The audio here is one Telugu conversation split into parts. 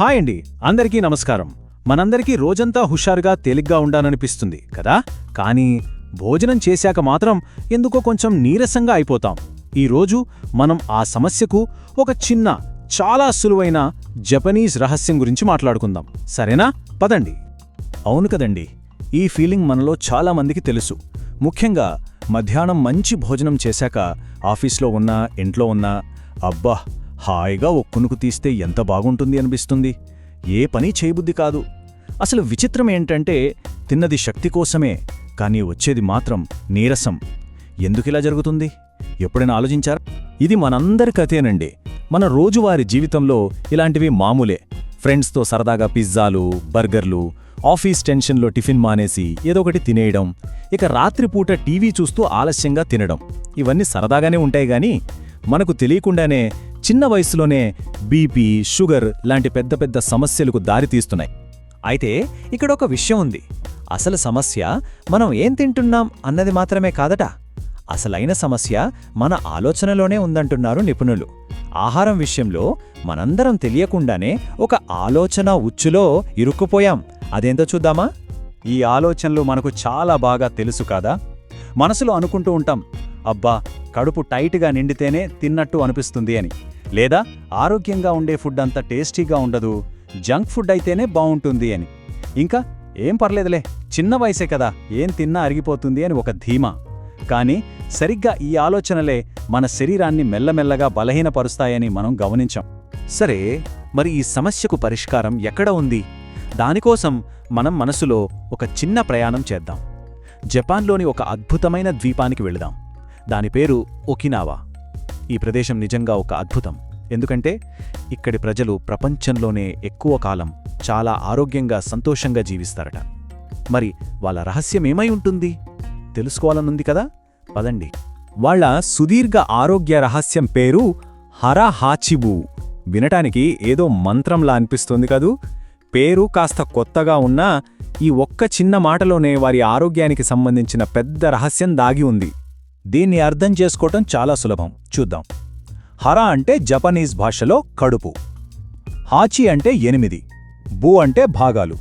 హాయ్ అండి అందరికీ నమస్కారం. మనందరికీ రోజంతా హుషారుగా తేలిగ్గా ఉండాలనిపిస్తుంది కదా? కానీ భోజనం చేశాక మాత్రం ఎందుకో కొంచెం నీరసంగా అయిపోతాం. ఈరోజు మనం ఆ సమస్యకు ఒక చిన్న చాలా సులువైన జపనీస్ రహస్యం గురించి మాట్లాడుకుందాం. సరేనా? పదండి. అవును కదండి ఈ ఫీలింగ్ మనలో చాలామందికి తెలుసు. ముఖ్యంగా మధ్యాహ్నం మంచి భోజనం చేశాక ఆఫీస్లో ఉన్నా ఇంట్లో ఉన్నా అబ్బా హాయిగా ఒక్కునుకు తీస్తే ఎంత బాగుంటుంది అనిపిస్తుంది. ఏ పని చేయబుద్ధి కాదు. అసలు విచిత్రం ఏంటంటే తిన్నది శక్తి కోసమే కానీ వచ్చేది మాత్రం నీరసం. ఎందుకిలా జరుగుతుంది? ఎప్పుడైనా ఆలోచించారా? ఇది మనందరి కథేనండి. మన రోజువారి జీవితంలో ఇలాంటివి మామూలే. ఫ్రెండ్స్తో సరదాగా పిజ్జాలు బర్గర్లు ఆఫీస్ టెన్షన్లో టిఫిన్ మానేసి ఏదో ఒకటి తినేయడం ఇక రాత్రిపూట టీవీ చూస్తూ ఆలస్యంగా తినడం. ఇవన్నీ సరదాగానే ఉంటాయి గాని మనకు తెలియకుండానే చిన్న వయసులోనే బీపీ షుగర్ లాంటి పెద్ద పెద్ద సమస్యలకు దారితీస్తున్నాయి అయితే ఇక్కడ ఒక విషయం ఉంది. అసలు సమస్య మనం ఏం తింటున్నాం అన్నది మాత్రమే కాదట. అసలైన సమస్య మన ఆలోచనలోనే ఉందంటున్నారు నిపుణులు. ఆహారం విషయంలో మనందరం తెలియకుండానే ఒక ఆలోచన ఉచ్చులో ఇరుక్కుపోయాం. అదేంతో చూద్దామా? ఈ ఆలోచనలు మనకు చాలా బాగా తెలుసు కాదా? మనసులో అనుకుంటూ ఉంటాం. అబ్బా కడుపు టైట్గా నిండితేనే తిన్నట్టు అనిపిస్తుంది అని. లేదా ఆరోగ్యంగా ఉండే ఫుడ్ అంత టేస్టీగా ఉండదు జంక్ ఫుడ్ అయితేనే బాగుంటుంది అని. ఇంకా ఏం పర్లేదులే చిన్న వయసే కదా ఏం తిన్నా అరిగిపోతుంది అని ఒక ధీమా. కానీ సరిగ్గా ఈ ఆలోచనలే మన శరీరాన్ని మెల్లమెల్లగా బలహీనపరుస్తాయని మనం గమనించాం. సరే మరి ఈ సమస్యకు పరిష్కారం ఎక్కడ ఉంది? దానికోసం మనం మనసులో ఒక చిన్న ప్రయాణం చేద్దాం. జపాన్లోని ఒక అద్భుతమైన ద్వీపానికి వెళదాం. దాని పేరు ఒకినావా. ఈ ప్రదేశం నిజంగా ఒక అద్భుతం. ఎందుకంటే ఇక్కడి ప్రజలు ప్రపంచంలోనే ఎక్కువ కాలం చాలా ఆరోగ్యంగా సంతోషంగా జీవిస్తారట. మరి వాళ్ళ రహస్యం ఏమై ఉంటుంది? తెలుసుకోవాలనుంది కదా? పదండి. వాళ్ళ సుదీర్ఘ ఆరోగ్య రహస్యం పేరు హరహాచిబు. వినటానికి ఏదో మంత్రంలా అనిపిస్తుంది కదూ. పేరు కాస్త కొత్తగా ఉన్నా ఈ ఒక్క చిన్న మాటలోనే వారి ఆరోగ్యానికి సంబంధించిన పెద్ద రహస్యం దాగి ఉంది. దీన్ని అర్థం చేసుకోవటం చాలా సులభం. చూద్దాం. హర అంటే జపనీస్ భాషలో కడుపు. హాచి అంటే ఎనిమిది. బు అంటే భాగాలు.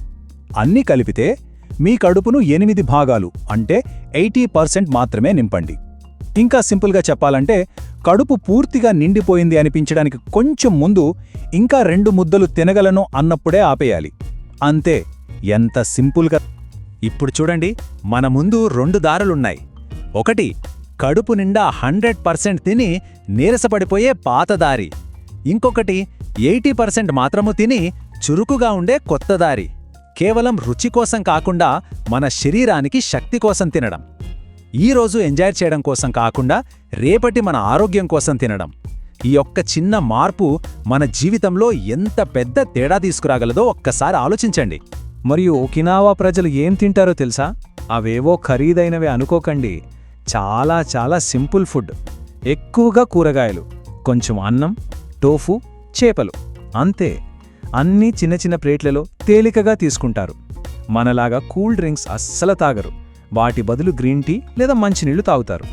అన్నీ కలిపితే మీ కడుపును ఎనిమిది భాగాలు అంటే ఎయిటీ పర్సెంట్ మాత్రమే నింపండి. ఇంకా సింపుల్గా చెప్పాలంటే కడుపు పూర్తిగా నిండిపోయింది అనిపించడానికి కొంచెం ముందు ఇంకా రెండు ముద్దలు తినగలను అన్నప్పుడే ఆపేయాలి. అంతే ఎంత సింపుల్గా. ఇప్పుడు చూడండి మన ముందు రెండు దారులున్నాయి. ఒకటి కడుపు నిండా హండ్రెడ్ పర్సెంట్ తిని నీరసపడిపోయే పాత దారి ఇంకొకటి ఎయిటీ పర్సెంట్ మాత్రము తిని చురుకుగా ఉండే కొత్త దారి కేవలం రుచి కోసం కాకుండా మన శరీరానికి శక్తి కోసం తినడం. ఈరోజు ఎంజాయ్ చేయడం కోసం కాకుండా రేపటి మన ఆరోగ్యం కోసం తినడం. ఈ ఒక్క చిన్న మార్పు మన జీవితంలో ఎంత పెద్ద తేడా తీసుకురాగలదో ఒక్కసారి ఆలోచించండి. మరియు ఒకినావా ప్రజలు ఏం తింటారో తెలుసా? అవేవో ఖరీదైనవి అనుకోకండి. చాలా చాలా సింపుల్ ఫుడ్. ఎక్కువగా కూరగాయలు కొంచెం అన్నం టోఫు చేపలు. అంతే. అన్నీ చిన్న చిన్న ప్లేట్లలో తేలికగా తీసుకుంటారు. మనలాగా కూల్ డ్రింక్స్ అస్సలు తాగరు. వాటి బదులు గ్రీన్ టీ లేదా మంచినీళ్ళు తాగుతారు.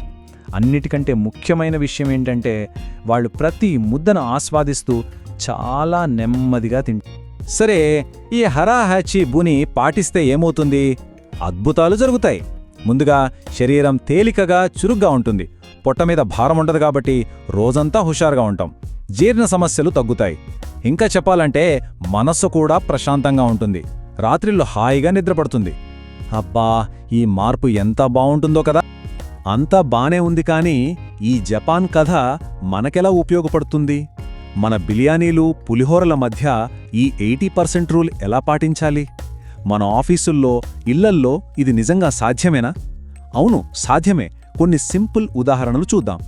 అన్నిటికంటే ముఖ్యమైన విషయం ఏంటంటే వాళ్ళు ప్రతి ముద్దను ఆస్వాదిస్తూ చాలా నెమ్మదిగా తింటారు సరే ఈ హరాహాచి బుని పాటిస్తే ఏమవుతుంది? అద్భుతాలు జరుగుతాయి. ముందుగా శరీరం తేలికగా చురుగ్గా ఉంటుంది. పొట్ట మీద భారం ఉండదు కాబట్టి రోజంతా హుషారుగా ఉంటాం. జీర్ణ సమస్యలు తగ్గుతాయి. ఇంకా చెప్పాలంటే మనస్సు కూడా ప్రశాంతంగా ఉంటుంది. రాత్రిళ్ళు హాయిగా నిద్రపడుతుంది. అబ్బా ఈ మార్పు ఎంత బావుంటుందో కదా! అంతా బానే ఉంది కానీ ఈ జపాన్ కథ మనకెలా ఉపయోగపడుతుంది? మన బిర్యానీలు పులిహోరల మధ్య ఈ ఎయిటీ పర్సెంట్ రూల్ ఎలా పాటించాలి? మన ఆఫీసుల్లో ఇళ్ళల్లో ఇది నిజంగా సాధ్యమేనా? అవును సాధ్యమే. కొన్ని సింపుల్ ఉదాహరణలు చూద్దాం.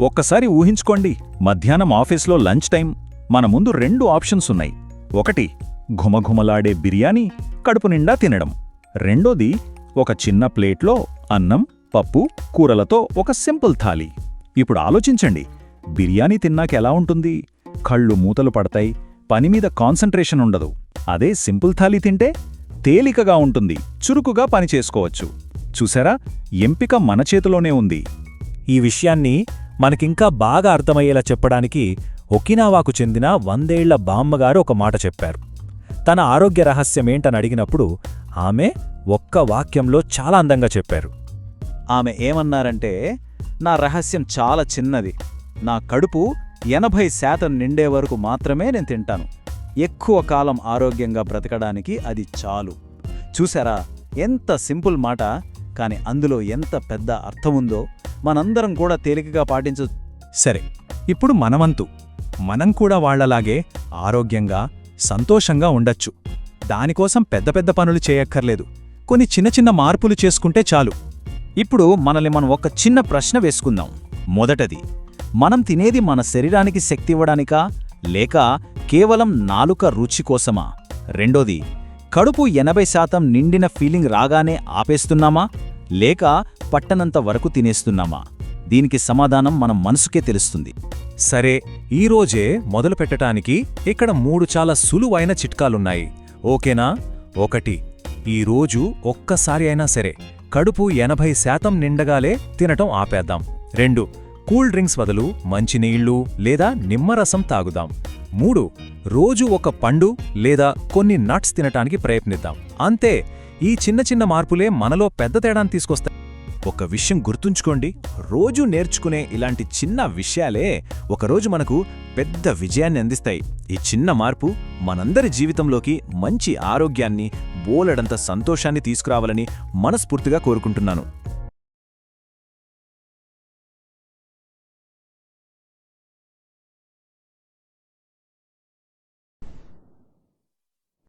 ఒక్కసారి ఊహించుకోండి. మధ్యాహ్నం ఆఫీస్లో లంచ్ టైం. మన ముందు రెండు ఆప్షన్స్ ఉన్నాయి. ఒకటి ఘుమఘుమలాడే బిర్యానీ కడుపు నిండా తినడం. రెండోది ఒక చిన్న ప్లేట్లో అన్నం పప్పు కూరలతో ఒక సింపుల్ థాలీ. ఇప్పుడు ఆలోచించండి. బిర్యానీ తిన్నాక ఎలా ఉంటుంది? కళ్ళు మూతలు పడతాయి. పని మీద కాన్సంట్రేషన్ ఉండదు. అదే సింపుల్ థాలీ తింటే తేలికగా ఉంటుంది. చురుకుగా పనిచేసుకోవచ్చు చూసారా? ఎంపిక మన చేతిలోనే ఉంది. ఈ విషయాన్ని మనకింకా బాగా అర్థమయ్యేలా చెప్పడానికి ఒకినావాకు చెందిన వందేళ్ళ బామ్మగారు ఒక మాట చెప్పారు. తన ఆరోగ్య రహస్యమేంటని అడిగినప్పుడు ఆమె ఒక్క వాక్యంలో చాలా అందంగా చెప్పారు. ఆమె ఏమన్నారంటే నా రహస్యం చాలా చిన్నది. నా కడుపు ఎనభై శాతం నిండే వరకు మాత్రమే నేను తింటాను. ఎక్కువ కాలం ఆరోగ్యంగా బ్రతకడానికి అది చాలు. చూసారా ఎంత సింపుల్ మాట కానీ అందులో ఎంత పెద్ద అర్థముందో మనందరం కూడా తేలికగా పాటించ సరే ఇప్పుడు మనవంతు. మనం కూడా వాళ్ళలాగే ఆరోగ్యంగా సంతోషంగా ఉండొచ్చు. దానికోసం పెద్ద పెద్ద పనులు చేయక్కర్లేదు. కొన్ని చిన్న చిన్న మార్పులు చేసుకుంటే చాలు. ఇప్పుడు మనల్ని మనం ఒక చిన్న ప్రశ్న వేసుకుందాం. మొదటది మనం తినేది మన శరీరానికి శక్తి ఇవ్వడానికా? లేక కేవలం నాలుక రుచి కోసమా? రెండోది కడుపు ఎనభై శాతం నిండిన ఫీలింగ్ రాగానే ఆపేస్తున్నామా? లేక పట్టనంత వరకు తినేస్తున్నామా? దీనికి సమాధానం మనం మనసుకే తెలుస్తుంది. సరే ఈరోజే మొదలుపెట్టటానికి ఇక్కడ మూడు చాలా సులువైన చిట్కాలున్నాయి. ఓకేనా? ఒకటి ఈరోజు ఒక్కసారి అయినా సరే కడుపు ఎనభై శాతం నిండగాలే తినటం ఆపేద్దాం. రెండు కూల్ డ్రింక్స్ బదులు మంచినీళ్ళు లేదా నిమ్మరసం తాగుదాం. మూడు రోజు ఒక పండు లేదా కొన్ని నట్స్ తినటానికి ప్రయత్నిద్దాం. అంతే ఈ చిన్న చిన్న మార్పులే మనలో పెద్ద తేడాన్ని తీసుకొస్తాయి. ఒక విషయం గుర్తుంచుకోండి రోజు నేర్చుకునే ఇలాంటి చిన్న విషయాలే ఒకరోజు మనకు పెద్ద విజయాన్ని అందిస్తాయి. ఈ చిన్న మార్పు మనందరి జీవితంలోకి మంచి ఆరోగ్యాన్ని బోలెడంత సంతోషాన్ని తీసుకురావాలని మనస్ఫూర్తిగా కోరుకుంటున్నాను.